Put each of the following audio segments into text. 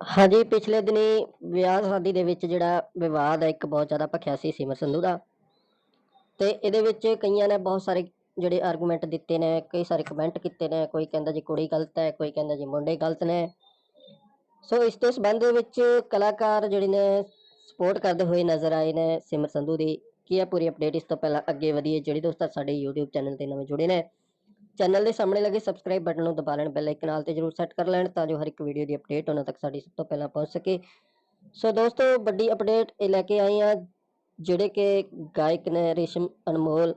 ਹਾਂਜੀ, ਪਿਛਲੇ ਦਿਨੀ ਵਿਆਹ ਸ਼ਾਦੀ ਦੇ ਵਿੱਚ ਜਿਹੜਾ ਵਿਵਾਦ ਹੈ ਇੱਕ ਬਹੁਤ ਜ਼ਿਆਦਾ ਭਖਿਆ ਸੀ ਸਿਮਰ ਸੰਧੂ ਦਾ। ਤੇ ਇਹਦੇ ਵਿੱਚ ਕਈਆਂ ਨੇ ਬਹੁਤ ਸਾਰੇ ਜਿਹੜੇ ਆਰਗੂਮੈਂਟ ਦਿੱਤੇ ਨੇ, ਕਈ ਸਾਰੇ ਕਮੈਂਟ ਕੀਤੇ ਨੇ, ਕੋਈ ਕਹਿੰਦਾ ਜੀ ਕੁੜੀ ਗਲਤ ਹੈ, ਕੋਈ ਕਹਿੰਦਾ ਜੀ ਮੁੰਡੇ ਗਲਤ ਨੇ। ਸੋ ਇਸ ਤੋਂ ਸੰਬੰਧ ਦੇ ਵਿੱਚ ਕਲਾਕਾਰ ਜਿਹੜੇ ਨੇ ਸਪੋਰਟ ਕਰਦੇ ਹੋਏ ਨਜ਼ਰ ਆਏ ਨੇ ਸਿਮਰ ਸੰਧੂ ਦੀ। ਕੀ ਹੈ ਪੂਰੀ ਅਪਡੇਟ ਇਸ ਤੋਂ ਪਹਿਲਾਂ ਅੱਗੇ ਵਧੀਏ, ਜਿਹੜੇ ਦੋਸਤ ਸਾਡੇ YouTube ਚੈਨਲ ਤੇ ਨਵੇਂ ਜੁੜੇ ਨੇ। ਚੈਨਲ ਦੇ ਸਾਹਮਣੇ ਲੱਗੇ ਸਬਸਕ੍ਰਾਈਬ ਬਟਨ ਨੂੰ ਦਬਾ ਲੈਣ ਬੈਲ ਆਈਕਨ ਨਾਲ ਤੇ ਜਰੂਰ ਸੈੱਟ ਕਰ ਲੈਣ ਤਾਂ ਜੋ ਹਰ ਇੱਕ ਵੀਡੀਓ ਦੀ ਅਪਡੇਟ ਉਹਨਾਂ ਤੱਕ ਸਾਡੀ ਸਭ ਤੋਂ ਪਹਿਲਾਂ ਪਹੁੰਚ ਸਕੇ। ਸੋ ਦੋਸਤੋ, ਵੱਡੀ ਅਪਡੇਟ ਇਹ ਲੈ ਕੇ ਆਏ ਆ ਜਿਹੜੇ ਕਿ ਗਾਇਕ ਨੇ ਰੇਸ਼ਮ ਅਨਮੋਲ,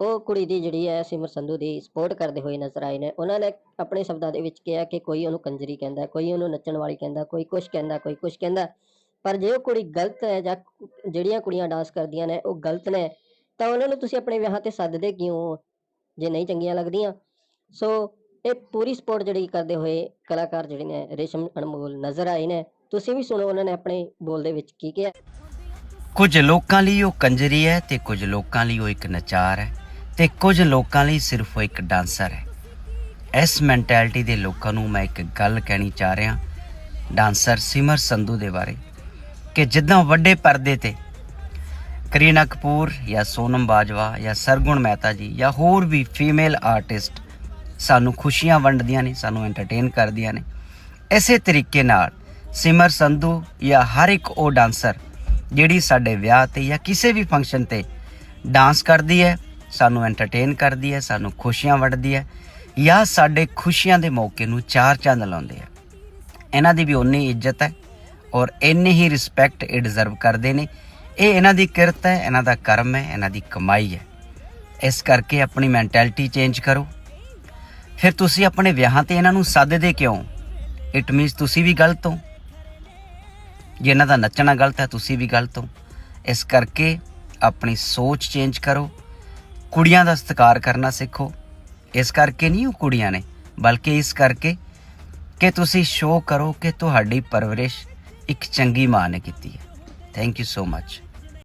ਉਹ ਕੁੜੀ ਦੀ ਜਿਹੜੀ ਹੈ ਸਿਮਰ ਸੰਧੂ ਦੀ ਸਪੋਰਟ ਕਰਦੇ ਹੋਏ ਨਜ਼ਰ ਆਏ ਨੇ। ਉਹਨਾਂ ਨੇ ਆਪਣੇ ਸ਼ਬਦਾਂ ਦੇ ਵਿੱਚ ਕਿਹਾ ਕਿ ਕੋਈ ਉਹਨੂੰ ਕੰਜਰੀ ਕਹਿੰਦਾ, ਕੋਈ ਉਹਨੂੰ ਨੱਚਣ ਵਾਲੀ ਕਹਿੰਦਾ, ਕੋਈ ਕੁਛ ਕਹਿੰਦਾ, ਕੋਈ ਕੁਛ ਕਹਿੰਦਾ। ਪਰ ਜੇ ਉਹ ਕੁੜੀ ਗਲਤ ਹੈ ਜਾਂ ਜਿਹੜੀਆਂ ਕੁੜੀਆਂ ਡਾਂਸ ਕਰਦੀਆਂ ਨੇ, ਉਹ ਗਲਤ ਨੇ, ਤਾਂ ਉਹਨਾਂ ਨੂੰ ਤੁਸੀਂ ਆਪਣੇ ਵਿਆਹਾਂ ਤੇ ਸੱਦਦੇ ਕਿਉਂ ਜੇ ਨਹੀਂ ਚੰਗੀਆਂ ਲੱਗਦੀਆਂ। ਸੋ ਇਹ ਪੂਰੀ ਸਪੋਰਟ ਜਿਹੜੀ ਕਰਦੇ ਹੋਏ ਕਲਾਕਾਰ ਜਿਹੜੇ ਨੇ, ਰੇਸ਼ਮ ਅਨਮੋਲ ਨਜ਼ਰ ਆਏ ਨੇ। ਤੁਸੀਂ ਵੀ ਸੁਣੋ ਉਹਨਾਂ ਨੇ ਆਪਣੇ ਬੋਲ ਦੇ ਵਿੱਚ ਕੀ ਕਿਹਾ। ਕੁਝ ਲੋਕਾਂ ਲਈ ਉਹ ਕੰਜਰੀ ਹੈ ਤੇ ਕੁਝ ਲੋਕਾਂ ਲਈ ਉਹ ਇੱਕ ਨਚਾਰ ਹੈ ਤੇ ਕੁਝ ਲੋਕਾਂ ਲਈ ਸਿਰਫ ਉਹ ਇੱਕ ਡਾਂਸਰ ਹੈ। ਇਸ ਮੈਂਟੈਲਿਟੀ ਦੇ ਲੋਕਾਂ ਨੂੰ ਮੈਂ ਇੱਕ ਗੱਲ ਕਹਿਣੀ ਚਾਹ ਰਿਹਾ, ਡਾਂਸਰ ਸਿਮਰ ਸੰਧੂ ਦੇ ਬਾਰੇ, ਕਿ ਜਿੱਦਾਂ ਵੱਡੇ ਪਰਦੇ ਤੇ ਕਰੀਨਾ ਕਪੂਰ ਜਾਂ ਸੋਨਮ ਬਾਜਵਾ ਜਾਂ ਸਰਗੁਣ ਮਹਿਤਾ ਜੀ ਜਾਂ ਹੋਰ ਵੀ ਫੀਮੇਲ ਆਰਟਿਸਟ ਸਾਨੂੰ ਖੁਸ਼ੀਆਂ ਵੰਡਦੀਆਂ ਨੇ, ਸਾਨੂੰ ਐਂਟਰਟੇਨ ਕਰਦੀਆਂ ਨੇ। ਇਸੇ ਤਰੀਕੇ ਨਾਲ ਸਿਮਰ ਸੰਧੂ ਜਾਂ ਹਰ ਇੱਕ ਉਹ ਡਾਂਸਰ ਜਿਹੜੀ ਸਾਡੇ ਵਿਆਹ ਤੇ ਜਾਂ ਕਿਸੇ ਵੀ ਫੰਕਸ਼ਨ ਤੇ ਡਾਂਸ ਕਰਦੀ ਹੈ, ਸਾਨੂੰ ਐਂਟਰਟੇਨ ਕਰਦੀ ਹੈ, ਸਾਨੂੰ ਖੁਸ਼ੀਆਂ ਵੰਡਦੀ ਹੈ ਜਾਂ ਸਾਡੇ ਖੁਸ਼ੀਆਂ ਦੇ ਮੌਕੇ ਨੂੰ ਚਾਰ ਚੰਦ ਲਾਉਂਦੇ ਆ। ਇਹਨਾਂ ਦੀ ਵੀ ਉਨੀ ਇੱਜ਼ਤ ਹੈ ਔਰ ਇੰਨੀ ਹੀ ਰਿਸਪੈਕਟ ਇਹ ਡਿਜ਼ਰਵ ਕਰਦੇ ਨੇ। ਇਹ ਇਹਨਾਂ ਦੀ ਕਿਰਤ ਹੈ, ਇਹਨਾਂ ਦਾ ਕਰਮ ਹੈ, ਇਹਨਾਂ ਦੀ ਕਮਾਈ ਹੈ। ਇਸ ਕਰਕੇ ਆਪਣੀ ਮੈਂਟੈਲਿਟੀ ਚੇਂਜ ਕਰੋ। ਫਿਰ ਤੁਸੀਂ ਆਪਣੇ ਵਿਆਹਾਂ ਤੇ ਇਹਨਾਂ ਨੂੰ ਸੱਦਦੇ ਕਿਉਂ? ਇਟ ਮੀਨਸ ਤੁਸੀਂ ਵੀ ਗਲਤ ਹੋ। ਜੇ ਇਹਨਾਂ ਦਾ ਨੱਚਣਾ ਗਲਤ ਹੈ, ਤੁਸੀਂ ਵੀ ਗਲਤ ਹੋ। ਇਸ ਕਰਕੇ ਆਪਣੀ ਸੋਚ ਚੇਂਜ ਕਰੋ। ਕੁੜੀਆਂ ਦਾ ਸਤਿਕਾਰ ਕਰਨਾ ਸਿੱਖੋ। ਇਸ ਕਰਕੇ ਨਹੀਂ ਉਹ ਕੁੜੀਆਂ ਨੇ, ਬਲਕਿ ਇਸ ਕਰਕੇ ਕਿ ਤੁਸੀਂ ਸ਼ੋਅ ਕਰੋ ਕਿ ਤੁਹਾਡੀ ਪਰਵਰਿਸ਼ ਇੱਕ ਚੰਗੀ ਮਾਂ ਨੇ ਕੀਤੀ ਹੈ। Thank you so much